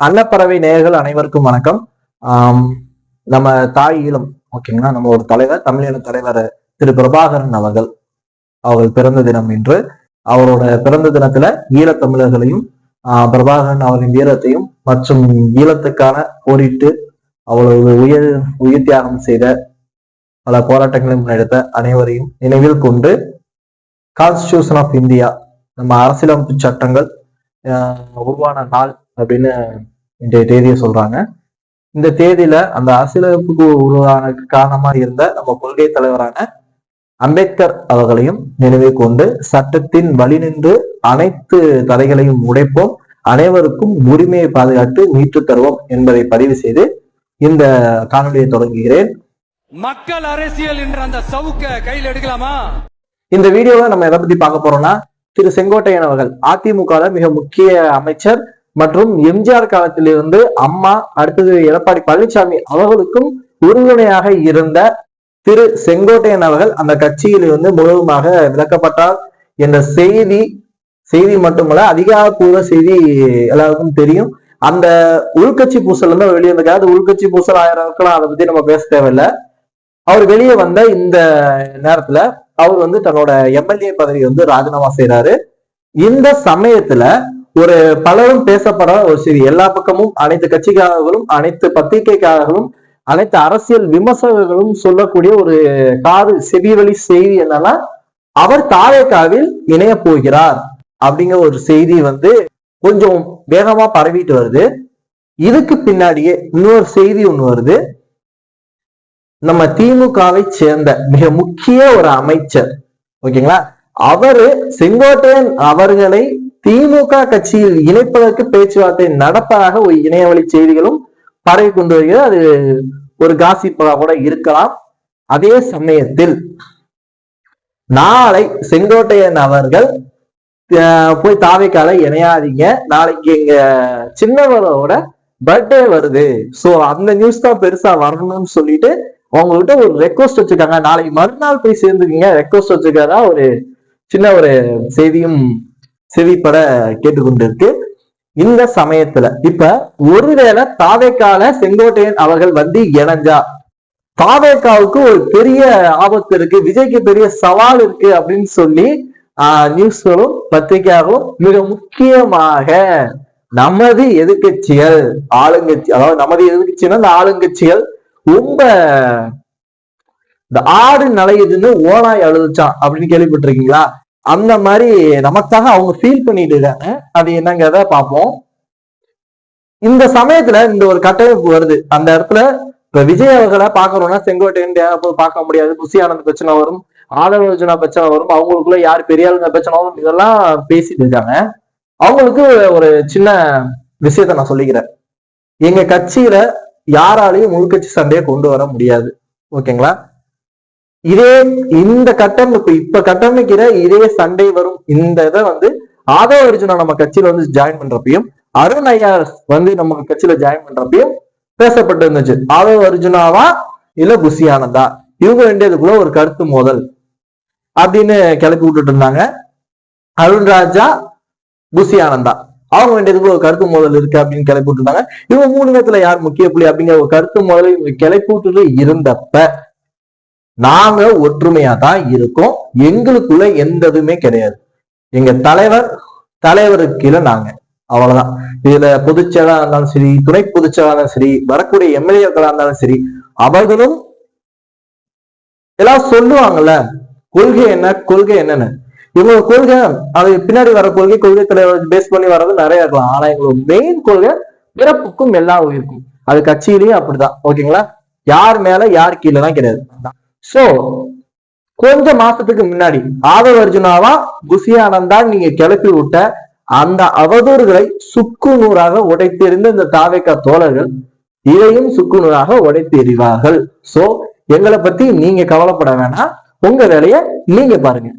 அன்னப்பறவை நேயர்கள் அனைவருக்கும் வணக்கம். ஆஹ் நம்ம தாய் ஈழம் ஓகேங்களா? நம்ம ஒரு தலைவர் தமிழின தலைவர் திரு பிரபாகரன் அவர்கள் அவர்கள் பிறந்த தினம் இன்று. அவரோட பிறந்த தினத்துல ஈழத்தமிழர்களையும் ஆஹ், பிரபாகரன் அவரின் வீரத்தையும் மற்றும் ஈழத்துக்கான போரிட்டு அவ்வளவு உயிர் உயிர் தியாகம் செய்த பல போராட்டங்களை முன்னெடுத்த அனைவரையும் நினைவில் கொண்டு கான்ஸ்டியூஷன் ஆஃப் இந்தியா நம்ம அரசியலமைப்பு சட்டங்கள் உருவான நாள் அப்படின்னு இன்றைய தேதியை சொல்றாங்க. இந்த தேதியில அந்த அரசியலமைப்புக்கு உருவான காரணமா இருந்த நம்ம கொள்கை தலைவரான அம்பேத்கர் அவர்களையும் நினைவில் கொண்டு சட்டத்தின் வழி நின்று அனைத்து தடைகளையும் உடைப்போம். அனைவருக்கும் உரிமையை பாதுகாத்து மீட்டு தருவோம் என்பதை பதிவு செய்து இந்த காணொலியை தொடங்குகிறேன். மக்கள் அரசியல் என்ற அந்த சவுக்க கையில் எடுக்கலாமா? இந்த வீடியோவை நம்ம எதை பத்தி பார்க்க போறோம்னா திரு செங்கோட்டையன் அவர்கள் அதிமுக மிக முக்கிய அமைச்சர் மற்றும் எம்ஜிஆர் காலத்திலிருந்து அம்மா அடுத்தது எடப்பாடி பழனிசாமி அவர்களுக்கும் உறுதுணையாக இருந்த திரு செங்கோட்டையன் அவர்கள் அந்த கட்சியில் வந்து முழுவதுமாக விலக்கப்பட்டார் என்ற செய்தி செய்தி மட்டுமல்ல அதிகாரப்பூர்வ செய்தி எல்லாருக்கும் தெரியும். அந்த உள்கட்சி பூசல் வந்து அவர் வெளியே வந்திருக்காரு. அது உள்கட்சி பூசல் ஆயிரம் இருக்கலாம் அதை பத்தி நம்ம பேச தேவையில்லை. அவர் வெளியே வந்த இந்த நேரத்துல அவர் வந்து தன்னோட எம்எல்ஏ பதவி வந்து ராஜினாமா செய்யறாரு இந்த சமயத்துல ஒரு பலரும் பேசப்பட ஒரு சரி எல்லா பக்கமும் அனைத்து கட்சிக்காரர்களும் அனைத்து பத்திரிகைக்காரர்களும் அனைத்து அரசியல் விமர்சகர்களும் சொல்லக்கூடிய ஒரு காது செவிவழி செய்தி என்னன்னா அவர் தாவேக்காவில் இணைய போகிறார் அப்படிங்கிற ஒரு செய்தி வந்து கொஞ்சம் வேகமா பரவிட்டு வருது. இதுக்கு பின்னாடியே இன்னொரு செய்தி ஒண்ணு வருது. நம்ம திமுகவை சேர்ந்த மிக முக்கிய ஒரு அமைச்சர் ஓகேங்களா? அவரு செங்கோட்டையன் அவர்களை திமுக கட்சியில் இணைப்பதற்கு பேச்சுவார்த்தை நடப்பதாக ஒரு இணையவழி செய்திகளும் பரவி கொண்டு வருகிறது. அது ஒரு காசிப்பாக கூட இருக்கலாம். அதே சமயத்தில் நாளை செங்கோட்டையன் அவர்கள் போய் தாவைக்கால இணையாதீங்க. நாளைக்கு எங்க சின்னவரோட பர்த்டே வருது. சோ அந்த நியூஸ் தான் பெருசா வரணும்னு சொல்லிட்டு அவங்ககிட்ட ஒரு ரெக்வஸ்ட் வச்சிருக்காங்க. நாளைக்கு மறுநாள் போய் சேர்ந்துக்கீங்க ரெக்வஸ்ட் வச்சிருக்காரா ஒரு சின்ன ஒரு செய்தியும் செவிப்பட கேட்டுக்கொண்டிருக்கு. இந்த சமயத்துல இப்ப ஒருவேளை தாவேக்கால செங்கோட்டையன் அவர்கள் வந்து இணைஞ்சா தாவேக்காவுக்கு ஒரு பெரிய ஆபத்து இருக்கு விஜய்க்கு பெரிய சவால் இருக்கு அப்படின்னு சொல்லி ஆஹ் நியூஸ்களும் பத்திரிகையாகவும் மிக முக்கியமாக நமது எதிர்க்கட்சிகள் ஆளுங்கட்சி அதாவது நமது எதிர்கட்சிகள் இந்த ஆளுங்கட்சிகள் ரொம்ப இந்த ஆடு நலையுதுன்னு ஓனாய் அழுதுச்சான் அப்படின்னு கேள்விப்பட்டிருக்கீங்களா? அந்த மாதிரி நமக்காக அவங்க ஃபீல் பண்ணிட்டு இருக்காங்க. அது என்னங்கிறத பார்ப்போம். இந்த சமயத்துல இந்த ஒரு கட்டமைப்பு வருது. அந்த இடத்துல இப்ப விஜய் அவர்களை பாக்குறோம்னா செங்கோட்டையன் போய் பார்க்க முடியாது. புசி ஆனந்த் பிரச்சனை வரும். ஆதரவோஜனா பிரச்சனை வரும். அவங்களுக்குள்ள யார் பெரிய ஆளுங்க பிரச்சனை வரும்? இதெல்லாம் பேசிட்டு இருக்காங்க. அவங்களுக்கு ஒரு சின்ன விஷயத்த நான் சொல்லிக்கிறேன். எங்க கட்சியில யாராலையும் உள்கட்சி சண்டையை கொண்டு வர முடியாது. ஓகேங்களா? இதே இந்த கட்டமைப்பு இப்ப கட்டமைக்கிற இதே சண்டை வரும். இந்த இதை வந்து ஆதவ அர்ஜுனா நம்ம கட்சியில வந்து ஜாயின் பண்றப்பையும் அருண் ஐயார் வந்து நம்ம கட்சியில ஜாயின் பண்றப்பையும் பேசப்பட்டு இருந்துச்சு ஆதவ அர்ஜுனாவா இல்ல புசி ஆனந்தா இவங்க ரெண்டதுக்குள்ள ஒரு கருத்து மோதல் அப்படின்னு கிளப்பி விட்டுட்டு இருந்தாங்க. அருண் ராஜா புசி ஆனந்தா அவங்க வேண்டியதுக்கு ஒரு கருத்து மோதல் இருக்கு அப்படின்னு கிளப்பி விட்டுருந்தாங்க. இவங்க மூணு பேத்துல யார் முக்கிய புள்ளி அப்படிங்கிற ஒரு கருத்து மோதலை கிளப்பி விட்டுட்டு இருந்தப்ப நாங்க ஒற்றுமையா தான் இருக்கோம். எங்களுக்குள்ள எந்த இதுவுமே கிடையாது. எங்க தலைவர் தலைவருக்கு கீழே நாங்க. அவ்வளவுதான். இதுல பொதுச்செயலாளர் இருந்தாலும் சரி துணை பொதுச்செயலாளர் இருந்தாலும் சரி வரக்கூடிய எம்எல்ஏக்களா இருந்தாலும் சரி அவர்களும் எல்லாம் சொல்லுவாங்கல்ல கொள்கை என்ன கொள்கை என்னன்னு. இவங்க கொள்கை அது பின்னாடி வர கொள்கை கொள்கை தலைவர் பேஸ் பண்ணி வர்றது நிறைய இருக்கலாம். ஆனா எங்களோட மெயின் கொள்கை பிறப்புக்கும் எல்லா உயிருக்கும். அது கட்சியிலயும் அப்படிதான். ஓகேங்களா? யார் மேல யார் கீழே கிடையாது. சோ கொஞ்ச மாசத்துக்கு முன்னாடி ஆதவ அர்ஜுனாவா நீங்க கிளப்பி விட்ட அந்த அவதூறுகளை சுக்கு நூறாக உடைத்தெறிந்த இந்த தாவேக்கா தோழர்கள் இதையும் சுக்கு நூறாக உடைத்து எறிவார்கள். சோ எங்களை பத்தி நீங்க கவலைப்பட வேணாம். உங்க வேலைய நீங்க பாருங்க.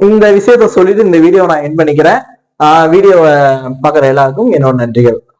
இந்த விஷயத்த சொல்லிட்டு இந்த வீடியோ நான் என் பண்ணிக்கிறேன். ஆஹ் வீடியோவை பார்க்குற எல்லாருக்கும் என்னோட நன்றிகள்.